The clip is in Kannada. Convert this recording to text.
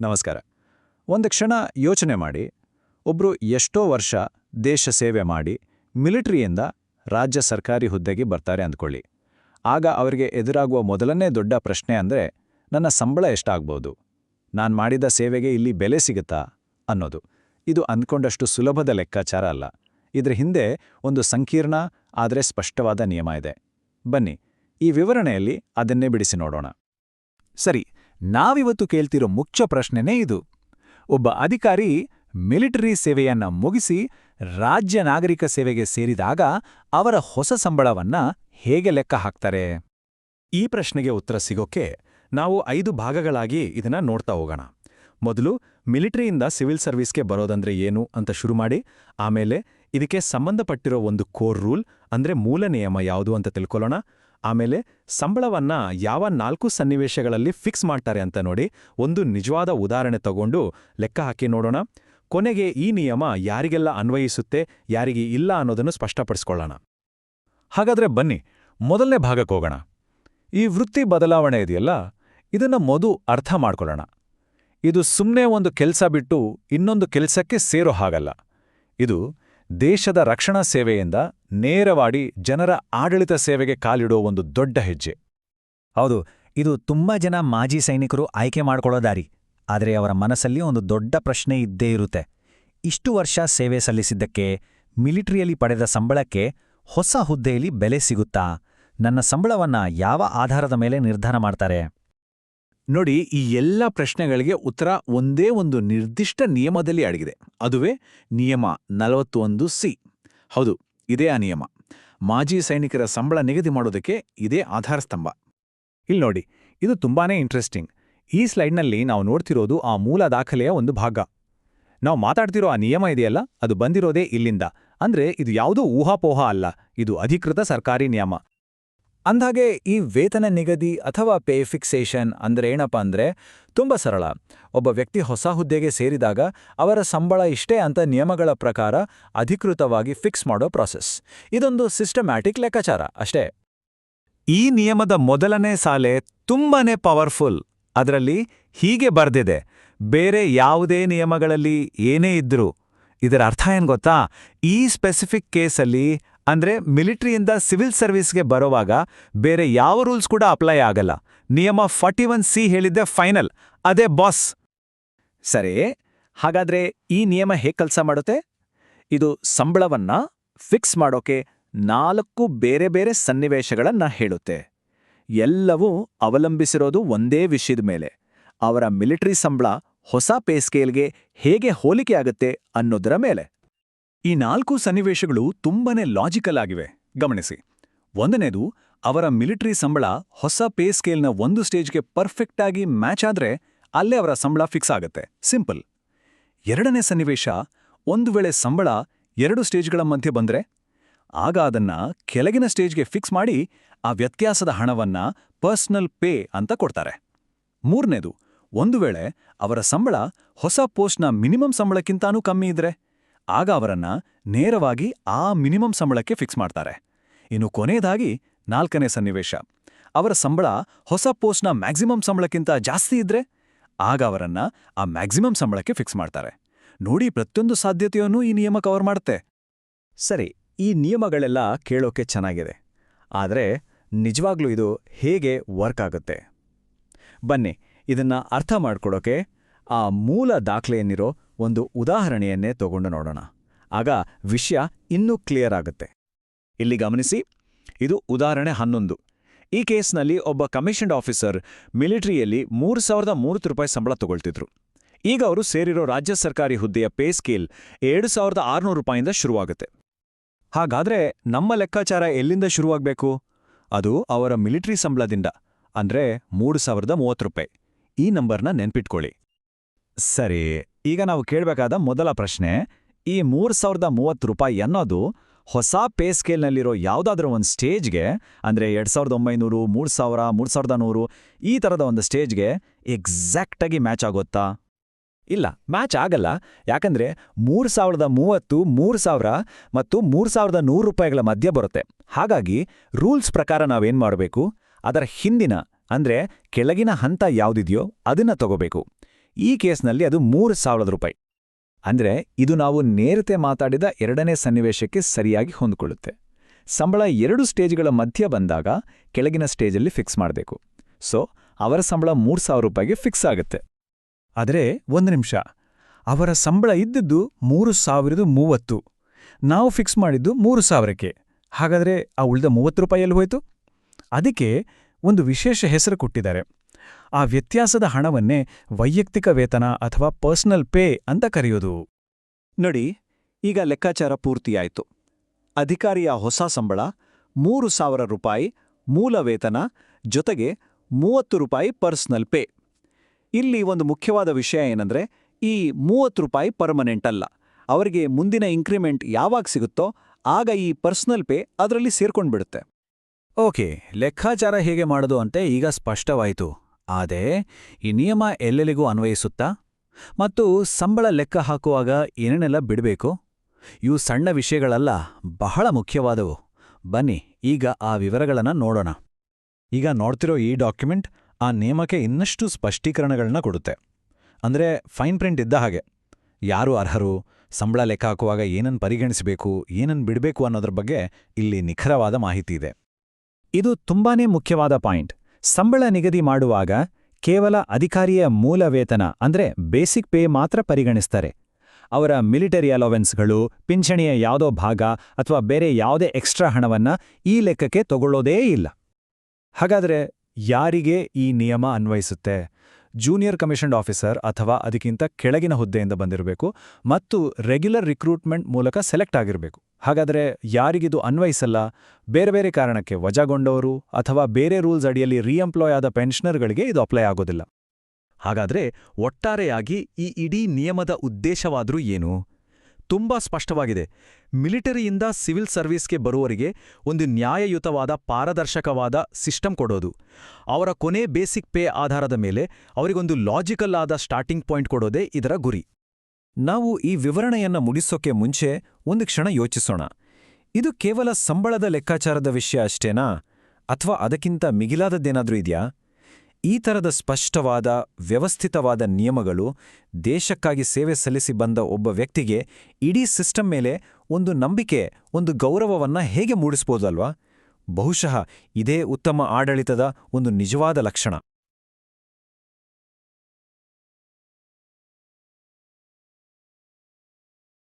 ನಮಸ್ಕಾರ. ಒಂದು ಕ್ಷಣ ಯೋಚನೆ ಮಾಡಿ. ಒಬ್ರು ಎಷ್ಟೋ ವರ್ಷ ದೇಶ ಸೇವೆ ಮಾಡಿ, ಮಿಲಿಟರಿಯಿಂದ ರಾಜ್ಯ ಸರ್ಕಾರಿ ಹುದ್ದೆಗೆ ಬರ್ತಾರೆ ಅಂದ್ಕೊಳ್ಳಿ. ಆಗ ಅವರಿಗೆ ಎದುರಾಗುವ ಮೊದಲನೇ ದೊಡ್ಡ ಪ್ರಶ್ನೆ ಅಂದರೆ, ನನ್ನ ಸಂಬಳ ಎಷ್ಟಾಗ್ಬೋದು? ನಾನು ಮಾಡಿದ ಸೇವೆಗೆ ಇಲ್ಲಿ ಬೆಲೆ ಸಿಗುತ್ತಾ? ಅನ್ನೋದು. ಇದು ಅಂದ್ಕೊಂಡಷ್ಟು ಸುಲಭದ ಲೆಕ್ಕಾಚಾರ ಅಲ್ಲ. ಇದರ ಹಿಂದೆ ಒಂದು ಸಂಕೀರ್ಣ, ಆದರೆ ಸ್ಪಷ್ಟವಾದ ನಿಯಮ ಇದೆ. ಬನ್ನಿ, ಈ ವಿವರಣೆಯಲ್ಲಿ ಅದನ್ನೇ ಬಿಡಿಸಿ ನೋಡೋಣ. ಸರಿ ನಾವಿವತ್ತು ಕೇಳ್ತಿರೋ ಮುಖ್ಯ ಪ್ರಶ್ನೆನೇ ಇದು. ಒಬ್ಬ ಅಧಿಕಾರಿ ಮಿಲಿಟರಿ ಸೇವೆಯನ್ನ ಮುಗಿಸಿ ರಾಜ್ಯ ನಾಗರಿಕ ಸೇವೆಗೆ ಸೇರಿದಾಗ ಅವರ ಹೊಸ ಸಂಬಳವನ್ನ ಹೇಗೆ ಲೆಕ್ಕ ಹಾಕ್ತಾರೆ? ಈ ಪ್ರಶ್ನೆಗೆ ಉತ್ತರ ಸಿಗೋಕೆ ನಾವು ಐದು ಭಾಗಗಳಾಗಿ ಇದನ್ನ ನೋಡ್ತಾ ಹೋಗೋಣ. ಮೊದಲು ಮಿಲಿಟರಿಯಿಂದ ಸಿವಿಲ್ ಸರ್ವಿಸ್ಗೆ ಬರೋದಂದ್ರೆ ಏನು ಅಂತ ಶುರು ಮಾಡಿ, ಆಮೇಲೆ ಇದಕ್ಕೆ ಸಂಬಂಧಪಟ್ಟಿರೋ ಒಂದು ಕೋರ್ ರೂಲ್ ಅಂದ್ರೆ ಮೂಲ ನಿಯಮ ಯಾವುದು ಅಂತ ತಿಳ್ಕೊಳ್ಳೋಣ. ಆಮೇಲೆ ಸಂಬಳವನ್ನ ಯಾವ ನಾಲ್ಕು ಸನ್ನಿವೇಶಗಳಲ್ಲಿ ಫಿಕ್ಸ್ ಮಾಡ್ತಾರೆ ಅಂತ ನೋಡಿ ಒಂದು ನಿಜವಾದ ಉದಾಹರಣೆ ತಗೊಂಡು ಲೆಕ್ಕ ಹಾಕಿ ನೋಡೋಣ. ಕೊನೆಗೆ ಈ ನಿಯಮ ಯಾರಿಗೆಲ್ಲ ಅನ್ವಯಿಸುತ್ತೆ, ಯಾರಿಗೆ ಇಲ್ಲ ಅನ್ನೋದನ್ನು ಸ್ಪಷ್ಟಪಡಿಸ್ಕೊಳ್ಳೋಣ. ಹಾಗಾದ್ರೆ ಬನ್ನಿ, ಮೊದಲನೇ ಭಾಗಕ್ಕೆ ಹೋಗೋಣ. ಈ ವೃತ್ತಿ ಬದಲಾವಣೆ ಇದೆಯಲ್ಲ, ಇದನ್ನ ಮೊದು ಅರ್ಥ ಮಾಡ್ಕೊಳ್ಳೋಣ. ಇದು ಸುಮ್ಮನೆ ಒಂದು ಕೆಲಸ ಬಿಟ್ಟು ಇನ್ನೊಂದು ಕೆಲಸಕ್ಕೆ ಸೇರೋ ಹಾಗಲ್ಲ. ಇದು ದೇಶದ ರಕ್ಷಣಾ ಸೇವೆಯಿಂದ ನೇರವಾಗಿ ಜನರ ಆಡಳಿತ ಸೇವೆಗೆ ಕಾಲಿಡೋ ಒಂದು ದೊಡ್ಡ ಹೆಜ್ಜೆ. ಹೌದು, ಇದು ತುಂಬಾ ಜನ ಮಾಜಿ ಸೈನಿಕರು ಆಯ್ಕೆ ಮಾಡ್ಕೊಳ್ಳೋ ದಾರಿ. ಆದರೆ ಅವರ ಮನಸ್ಸಲ್ಲಿ ಒಂದು ದೊಡ್ಡ ಪ್ರಶ್ನೆ ಇದ್ದೇ ಇರುತ್ತೆ. ಇಷ್ಟು ವರ್ಷ ಸೇವೆ ಸಲ್ಲಿಸಿದ್ದಕ್ಕೆ, ಮಿಲಿಟರಿಯಲ್ಲಿ ಪಡೆದ ಸಂಬಳಕ್ಕೆ ಹೊಸ ಹುದ್ದೆಯಲ್ಲಿ ಬೆಲೆ ಸಿಗುತ್ತಾ? ನನ್ನ ಸಂಬಳವನ್ನ ಯಾವ ಆಧಾರದ ಮೇಲೆ ನಿರ್ಧಾರ ಮಾಡ್ತಾರೆ? ನೋಡಿ, ಈ ಎಲ್ಲ ಪ್ರಶ್ನೆಗಳಿಗೆ ಉತ್ತರ ಒಂದೇ ಒಂದು ನಿರ್ದಿಷ್ಟ ನಿಯಮದಲ್ಲಿ ಅಡಗಿದೆ. ಅದುವೇ ನಿಯಮ ನಲವತ್ತೊಂದು ಸಿ. ಹೌದು ಇದೇ ಆ ನಿಯಮ. ಮಾಜಿ ಸೈನಿಕರ ಸಂಬಳ ನಿಗದಿ ಮಾಡೋದಕ್ಕೆ ಇದೇ ಆಧಾರ ಸ್ತಂಭ. ಇಲ್ಲಿ ನೋಡಿ, ಇದು ತುಂಬಾನೇ ಇಂಟ್ರೆಸ್ಟಿಂಗ್ ಈ ಸ್ಲೈಡ್ನಲ್ಲಿ ನಾವು ನೋಡ್ತಿರೋದು ಆ ಮೂಲ ದಾಖಲೆಯ ಒಂದು ಭಾಗ. ನಾವು ಮಾತಾಡ್ತಿರೋ ಆ ನಿಯಮ ಇದೆಯಲ್ಲ, ಅದು ಬಂದಿರೋದೇ ಇಲ್ಲಿಂದ. ಅಂದ್ರೆ ಇದು ಯಾವುದೋ ಊಹಾಪೋಹ ಅಲ್ಲ, ಇದು ಅಧಿಕೃತ ಸರ್ಕಾರಿ ನಿಯಮ. ಅಂದ್ಹಾಗೆ, ಈ ವೇತನ ನಿಗದಿ ಅಥವಾ ಪೇ ಫಿಕ್ಸೇಷನ್ ಅಂದ್ರೆ ಏನಪ್ಪ ಅಂದ್ರೆ, ತುಂಬ ಸರಳ. ಒಬ್ಬ ವ್ಯಕ್ತಿ ಹೊಸ ಹುದ್ದೆಗೆ ಸೇರಿದಾಗ ಅವರ ಸಂಬಳ ಇಷ್ಟೇ ಅಂತ ನಿಯಮಗಳ ಪ್ರಕಾರ ಅಧಿಕೃತವಾಗಿ ಫಿಕ್ಸ್ ಮಾಡೋ ಪ್ರಾಸೆಸ್. ಇದೊಂದು ಸಿಸ್ಟಮ್ಯಾಟಿಕ್ ಲೆಕ್ಕಾಚಾರ, ಅಷ್ಟೇ. ಈ ನಿಯಮದ ಮೊದಲನೇ ಸಾಲೆ ತುಂಬಾನೇ ಪವರ್ಫುಲ್. ಅದರಲ್ಲಿ ಹೀಗೆ ಬರ್ದಿದೆ, ಬೇರೆ ಯಾವುದೇ ನಿಯಮಗಳಲ್ಲಿ ಏನೇ ಇದ್ರೂ. ಇದರ ಅರ್ಥ ಏನ್ ಗೊತ್ತಾ? ಈ ಸ್ಪೆಸಿಫಿಕ್ ಕೇಸಲ್ಲಿ ಅಂದ್ರೆ ಮಿಲಿಟರಿಯಿಂದ ಸಿವಿಲ್ ಸರ್ವಿಸ್ಗೆ ಬರೋವಾಗ ಬೇರೆ ಯಾವ ರೂಲ್ಸ್ ಕೂಡ ಅಪ್ಲೈ ಆಗಲ್ಲ. ನಿಯಮ ಫಾರ್ಟಿ ಒನ್ ಸಿ ಹೇಳಿದ್ದೆ ಫೈನಲ್. ಅದೇ ಬಾಸ್. ಸರಿ, ಹಾಗಾದ್ರೆ ಈ ನಿಯಮ ಹೇಗೆ ಕೆಲಸ ಮಾಡುತ್ತೆ? ಇದು ಸಂಬಳವನ್ನ ಫಿಕ್ಸ್ ಮಾಡೋಕೆ ನಾಲ್ಕು ಬೇರೆ ಬೇರೆ ಸನ್ನಿವೇಶಗಳನ್ನ ಹೇಳುತ್ತೆ. ಎಲ್ಲವೂ ಅವಲಂಬಿಸಿರೋದು ಒಂದೇ ವಿಷಯದ ಮೇಲೆ. ಅವರ ಮಿಲಿಟರಿ ಸಂಬಳ ಹೊಸ ಪೇ ಸ್ಕೇಲ್ಗೆ ಹೇಗೆ ಹೋಲಿಕೆ ಆಗುತ್ತೆ ಅನ್ನೋದರ ಮೇಲೆ. ಈ ನಾಲ್ಕು ಸನ್ನಿವೇಶಗಳು ತುಂಬಾನೇ ಲಾಜಿಕಲ್ ಆಗಿವೆ. ಗಮನಿಸಿ. ಒಂದನೇದು, ಅವರ ಮಿಲಿಟರಿ ಸಂಬಳ ಹೊಸ ಪೇ ಸ್ಕೇಲ್ನ ಒಂದು ಸ್ಟೇಜ್ಗೆ ಪರ್ಫೆಕ್ಟ್ ಆಗಿ ಮ್ಯಾಚ್ ಆದ್ರೆ ಅಲ್ಲೇ ಅವರ ಸಂಬಳ ಫಿಕ್ಸ್ ಆಗುತ್ತೆ. ಸಿಂಪಲ್ ಎರಡನೇ ಸನ್ನಿವೇಶ, ಒಂದು ವೇಳೆ ಸಂಬಳ ಎರಡು ಸ್ಟೇಜ್ಗಳ ಮಧ್ಯೆ ಬಂದ್ರೆ, ಆಗ ಅದನ್ನ ಕೆಳಗಿನ ಸ್ಟೇಜ್ಗೆ ಫಿಕ್ಸ್ ಮಾಡಿ ಆ ವ್ಯತ್ಯಾಸದ ಹಣವನ್ನ ಪರ್ಸನಲ್ ಪೇ ಅಂತ ಕೊಡ್ತಾರೆ. ಮೂರನೇದು, ಒಂದು ವೇಳೆ ಅವರ ಸಂಬಳ ಹೊಸ ಪೋಸ್ಟ್ನ ಮಿನಿಮಮ್ ಸಂಬಳಕ್ಕಿಂತಾನೂ ಕಮ್ಮಿ ಇದ್ರೆ ಆಗ ಅವರನ್ನ ನೇರವಾಗಿ ಆ ಮಿನಿಮಮ್ ಸಂಬಳಕ್ಕೆ ಫಿಕ್ಸ್ ಮಾಡ್ತಾರೆ. ಇನ್ನು ಕೊನೆಯದಾಗಿ ನಾಲ್ಕನೇ ಸನ್ನಿವೇಶ. ಅವರ ಸಂಬಳ ಹೊಸ ಪೋಸ್ಟ್ನ ಮ್ಯಾಕ್ಸಿಮಮ್ ಸಂಬಳಕ್ಕಿಂತ ಜಾಸ್ತಿ ಇದ್ರೆ ಆಗ ಅವರನ್ನ ಆ ಮ್ಯಾಕ್ಸಿಮಮ್ ಸಂಬಳಕ್ಕೆ ಫಿಕ್ಸ್ ಮಾಡ್ತಾರೆ. ನೋಡಿ ಪ್ರತಿಯೊಂದು ಸಾಧ್ಯತೆಯನ್ನು ಈ ನಿಯಮ ಕವರ್ ಮಾಡುತ್ತೆ. ಸರಿ, ಈ ನಿಯಮಗಳೆಲ್ಲ ಕೇಳೋಕೆ ಚೆನ್ನಾಗಿದೆ. ಆದರೆ ನಿಜವಾಗ್ಲೂ ಇದು ಹೇಗೆ ವರ್ಕ್ ಆಗುತ್ತೆ? ಬನ್ನಿ, ಇದನ್ನ ಅರ್ಥ ಮಾಡ್ಕೊಡೋಕೆ ಆ ಮೂಲ ದಾಖಲೆಯನ್ನಿರೋ ಒಂದು ಉದಾಹರಣೆಯನ್ನೇ ತಗೊಂಡು ನೋಡೋಣ. ಆಗ ವಿಷಯ ಇನ್ನೂ ಕ್ಲಿಯರ್ ಆಗುತ್ತೆ. ಇಲ್ಲಿ ಗಮನಿಸಿ, ಇದು ಉದಾಹರಣೆ ಹನ್ನೊಂದು. ಈ ಕೇಸ್ನಲ್ಲಿ ಒಬ್ಬ ಕಮಿಷನ್ಡ್ ಆಫೀಸರ್ ಮಿಲಿಟರಿಯಲ್ಲಿ ಮೂರು ಸಾವಿರದ ಮೂವತ್ತು ರೂಪಾಯಿ ಸಂಬಳ ತಗೊಳ್ತಿದ್ರು. ಈಗ ಅವರು ಸೇರಿರೋ ರಾಜ್ಯ ಸರ್ಕಾರಿ ಹುದ್ದೆಯ ಪೇ ಸ್ಕೇಲ್ ಏಳು ಸಾವಿರದ ಆರುನೂರು ರೂಪಾಯಿಂದ ಶುರುವಾಗುತ್ತೆ. ಹಾಗಾದ್ರೆ ನಮ್ಮ ಲೆಕ್ಕಾಚಾರ ಎಲ್ಲಿಂದ ಶುರುವಾಗಬೇಕು? ಅದು ಅವರ ಮಿಲಿಟರಿ ಸಂಬಳದಿಂದ, ಅಂದ್ರೆ ಮೂರು ಸಾವಿರದ ಮೂವತ್ತು ರೂಪಾಯಿ. ಈ ನಂಬರ್ನ ನೆನ್ಪಿಟ್ಕೊಳ್ಳಿ. ಸರಿ. ಈಗ ನಾವು ಕೇಳಬೇಕಾದ ಮೊದಲ ಪ್ರಶ್ನೆ, ಈ ಮೂರು ಸಾವಿರದ ಮೂವತ್ತು ರೂಪಾಯಿ ಅನ್ನೋದು ಹೊಸ ಪೇ ಸ್ಕೇಲ್ನಲ್ಲಿರೋ ಯಾವುದಾದ್ರೂ ಒಂದು ಸ್ಟೇಜ್ಗೆ, ಅಂದರೆ ಎರಡು ಸಾವಿರದ ಒಂಬೈನೂರು, ಮೂರು ಸಾವಿರ, ಮೂರು ಸಾವಿರದ ನೂರು, ಈ ಥರದ ಒಂದು ಸ್ಟೇಜ್ಗೆ ಎಕ್ಸಾಕ್ಟಾಗಿ ಮ್ಯಾಚ್ ಆಗೋತ್ತಾ? ಇಲ್ಲ, ಮ್ಯಾಚ್ ಆಗಲ್ಲ. ಯಾಕಂದ್ರೆ ಮೂರು ಸಾವಿರದ ಮೂವತ್ತು, ಮೂರು ಸಾವಿರ ಮತ್ತು ಮೂರು ಸಾವಿರದ ನೂರು ರೂಪಾಯಿಗಳ ಮಧ್ಯೆ ಬರುತ್ತೆ. ಹಾಗಾಗಿ ರೂಲ್ಸ್ ಪ್ರಕಾರ ನಾವೇನು ಮಾಡಬೇಕು? ಅದರ ಹಿಂದಿನ, ಅಂದ್ರೆ ಕೆಳಗಿನ ಹಂತ ಯಾವುದಿದೆಯೋ ಅದನ್ನು ತಗೋಬೇಕು. ಈ ಕೇಸ್ನಲ್ಲಿ ಅದು ಮೂರು ಸಾವಿರದ ರೂಪಾಯಿ. ಅಂದ್ರೆ ಇದು ನಾವು ನೇರತೆ ಮಾತಾಡಿದ ಎರಡನೇ ಸನ್ನಿವೇಶಕ್ಕೆ ಸರಿಯಾಗಿ ಹೊಂದಿಕೊಳ್ಳುತ್ತೆ. ಸಂಬಳ ಎರಡು ಸ್ಟೇಜ್ಗಳ ಮಧ್ಯ ಬಂದಾಗ ಕೆಳಗಿನ ಸ್ಟೇಜಲ್ಲಿ ಫಿಕ್ಸ್ ಮಾಡಬೇಕು. ಸೊ, ಅವರ ಸಂಬಳ ಮೂರು ಸಾವಿರ ರೂಪಾಯಿಗೆ ಫಿಕ್ಸ್ ಆಗುತ್ತೆ. ಆದರೆ ಒಂದು ನಿಮಿಷ. ಅವರ ಸಂಬಳ ಇದ್ದದ್ದು ಮೂರು ಸಾವಿರದ ಮೂವತ್ತು. ನಾವು ಫಿಕ್ಸ್ ಮಾಡಿದ್ದು ಮೂರು ಸಾವಿರಕ್ಕೆ. ಹಾಗಾದರೆ ಆ ಉಳಿದ ಮೂವತ್ತು ರೂಪಾಯಲ್ಲಿ ಹೋಯಿತು? ಅದಕ್ಕೆ ಒಂದು ವಿಶೇಷ ಹೆಸರು ಕೊಟ್ಟಿದ್ದಾರೆ. ಆ ವ್ಯತ್ಯಾಸದ ಹಣವನ್ನೇ ವೈಯಕ್ತಿಕ ವೇತನ ಅಥವಾ ಪರ್ಸನಲ್ ಪೇ ಅಂತ ಕರೆಯೋದು. ನೋಡಿ ಈಗ ಲೆಕ್ಕಾಚಾರ ಪೂರ್ತಿಯಾಯಿತು. ಅಧಿಕಾರಿಯ ಹೊಸ ಸಂಬಳ ಮೂರು ಸಾವಿರ ರೂಪಾಯಿ ಮೂಲ ವೇತನ ಜೊತೆಗೆ ಮೂವತ್ತು ರೂಪಾಯಿ ಪರ್ಸನಲ್ ಪೇ. ಇಲ್ಲಿ ಒಂದು ಮುಖ್ಯವಾದ ವಿಷಯ ಏನಂದ್ರೆ ಈ ಮೂವತ್ತು ರೂಪಾಯಿ ಪರ್ಮನೆಂಟ್ ಅಲ್ಲ. ಅವರಿಗೆ ಮುಂದಿನ ಇನ್ಕ್ರಿಮೆಂಟ್ ಯಾವಾಗ ಸಿಗುತ್ತೋ ಆಗ ಈ ಪರ್ಸನಲ್ ಪೇ ಅದರಲ್ಲಿ ಸೇರ್ಕೊಂಡ್ಬಿಡುತ್ತೆ. ಓಕೆ ಲೆಕ್ಕಾಚಾರ ಹೇಗೆ ಮಾಡೋದು ಅಂತ ಈಗ ಸ್ಪಷ್ಟವಾಯಿತು. ಆದರೆ ಈ ನಿಯಮ ಎಲ್ಲೆಲ್ಲಿಗೂ ಅನ್ವಯಿಸುತ್ತಾ? ಮತ್ತು ಸಂಬಳ ಲೆಕ್ಕ ಹಾಕುವಾಗ ಏನೇನೆಲ್ಲ ಬಿಡಬೇಕು? ಇವು ಸಣ್ಣ ವಿಷಯಗಳಲ್ಲ, ಬಹಳ ಮುಖ್ಯವಾದವು. ಬನ್ನಿ, ಈಗ ಆ ವಿವರಗಳನ್ನು ನೋಡೋಣ. ಈಗ ನೋಡ್ತಿರೋ ಈ ಡಾಕ್ಯುಮೆಂಟ್ ಆ ನಿಯಮಕ್ಕೆ ಇನ್ನಷ್ಟು ಸ್ಪಷ್ಟೀಕರಣಗಳನ್ನ ಕೊಡುತ್ತೆ. ಅಂದ್ರೆ ಫೈನ್ ಪ್ರಿಂಟ್ ಇದ್ದ ಹಾಗೆ. ಯಾರು ಅರ್ಹರು, ಸಂಬಳ ಲೆಕ್ಕ ಹಾಕುವಾಗ ಏನನ್ನು ಪರಿಗಣಿಸಬೇಕು ಏನನ್ನು ಬಿಡಬೇಕು ಅನ್ನೋದ್ರ ಬಗ್ಗೆ ಇಲ್ಲಿ ನಿಖರವಾದ ಮಾಹಿತಿ ಇದೆ. ಇದು ತುಂಬಾನೇ ಮುಖ್ಯವಾದ ಪಾಯಿಂಟ್. ಸಂಬಳ ನಿಗದಿ ಮಾಡುವಾಗ ಕೇವಲ ಅಧಿಕಾರಿಯ ಮೂಲ ವೇತನ, ಅಂದ್ರೆ ಬೇಸಿಕ್ ಪೇ ಮಾತ್ರ ಪರಿಗಣಿಸ್ತಾರೆ. ಅವರ ಮಿಲಿಟರಿ ಅಲೋವೆನ್ಸ್ಗಳು, ಪಿಂಚಣಿಯ ಯಾವುದೋ ಭಾಗ ಅಥವಾ ಬೇರೆ ಯಾವುದೇ ಎಕ್ಸ್ಟ್ರಾ ಹಣವನ್ನ ಈ ಲೆಕ್ಕಕ್ಕೆ ತಗೊಳ್ಳೋದೇ ಇಲ್ಲ. ಹಾಗಾದ್ರೆ ಯಾರಿಗೆ ಈ ನಿಯಮ ಅನ್ವಯಿಸುತ್ತೆ? ಜೂನಿಯರ್ ಕಮಿಷನ್ಡ್ ಆಫೀಸರ್ ಅಥವಾ ಅದಕ್ಕಿಂತ ಕೆಳಗಿನ ಹುದ್ದೆಯಿಂದ ಬಂದಿರಬೇಕು ಮತ್ತು ರೆಗ್ಯುಲರ್ ರಿಕ್ರೂಟ್ಮೆಂಟ್ ಮೂಲಕ ಸೆಲೆಕ್ಟ್ ಆಗಿರಬೇಕು. ಹಾಗಾದರೆ ಯಾರಿಗಿದು ಅನ್ವಯಿಸಲ್ಲ, ಬೇರೆ ಬೇರೆ ಕಾರಣಕ್ಕೆ ವಜಾಗೊಂಡವರು ಅಥವಾ ಬೇರೆ ರೂಲ್ಸ್ ಅಡಿಯಲ್ಲಿ ರೀಎಂಪ್ಲಾಯ್ ಆದ ಪೆನ್ಷನರ್ಗಳಿಗೆ ಇದು ಅಪ್ಲೈ ಆಗೋದಿಲ್ಲ. ಹಾಗಾದ್ರೆ ಒಟ್ಟಾರೆಯಾಗಿ ಈ ಇಡೀ ನಿಯಮದ ಉದ್ದೇಶವಾದರೂ ಏನು? ತುಂಬಾ ಸ್ಪಷ್ಟವಾಗಿದೆ. ಮಿಲಿಟರಿಯಿಂದ ಸಿವಿಲ್ ಸರ್ವಿಸ್ಗೆ ಬರುವವರಿಗೆ ಒಂದು ನ್ಯಾಯಯುತವಾದ ಪಾರದರ್ಶಕವಾದ ಸಿಸ್ಟಮ್ ಕೊಡೋದು. ಅವರ ಕೊನೆ ಬೇಸಿಕ್ ಪೇ ಆಧಾರದ ಮೇಲೆ ಅವರಿಗೊಂದು ಲಾಜಿಕಲ್ ಆದ ಸ್ಟಾರ್ಟಿಂಗ್ ಪಾಯಿಂಟ್ ಕೊಡೋದೇ ಇದರ ಗುರಿ. ನಾವು ಈ ವಿವರಣೆಯನ್ನ ಮುಗಿಸೋಕೆ ಮುಂಚೆ ಒಂದು ಕ್ಷಣ ಯೋಚಿಸೋಣ. ಇದು ಕೇವಲ ಸಂಬಳದ ಲೆಕ್ಕಾಚಾರದ ವಿಷಯ ಅಷ್ಟೇನಾ? ಅಥವಾ ಅದಕ್ಕಿಂತ ಮಿಗಿಲಾದದ್ದೇನಾದ್ರೂ ಇದೆಯಾ? ಈ ಥರದ ಸ್ಪಷ್ಟವಾದ, ವ್ಯವಸ್ಥಿತವಾದ ನಿಯಮಗಳು ದೇಶಕ್ಕಾಗಿ ಸೇವೆ ಸಲ್ಲಿಸಿ ಬಂದ ಒಬ್ಬ ವ್ಯಕ್ತಿಗೆ ಇಡೀ ಸಿಸ್ಟಮ್ ಮೇಲೆ ಒಂದು ನಂಬಿಕೆ, ಒಂದು ಗೌರವವನ್ನ ಹೇಗೆ ಮೂಡಿಸ್ಬೋದಲ್ವಾ? ಬಹುಶಃ ಇದೇ ಉತ್ತಮ ಆಡಳಿತದ ಒಂದು ನಿಜವಾದ ಲಕ್ಷಣ.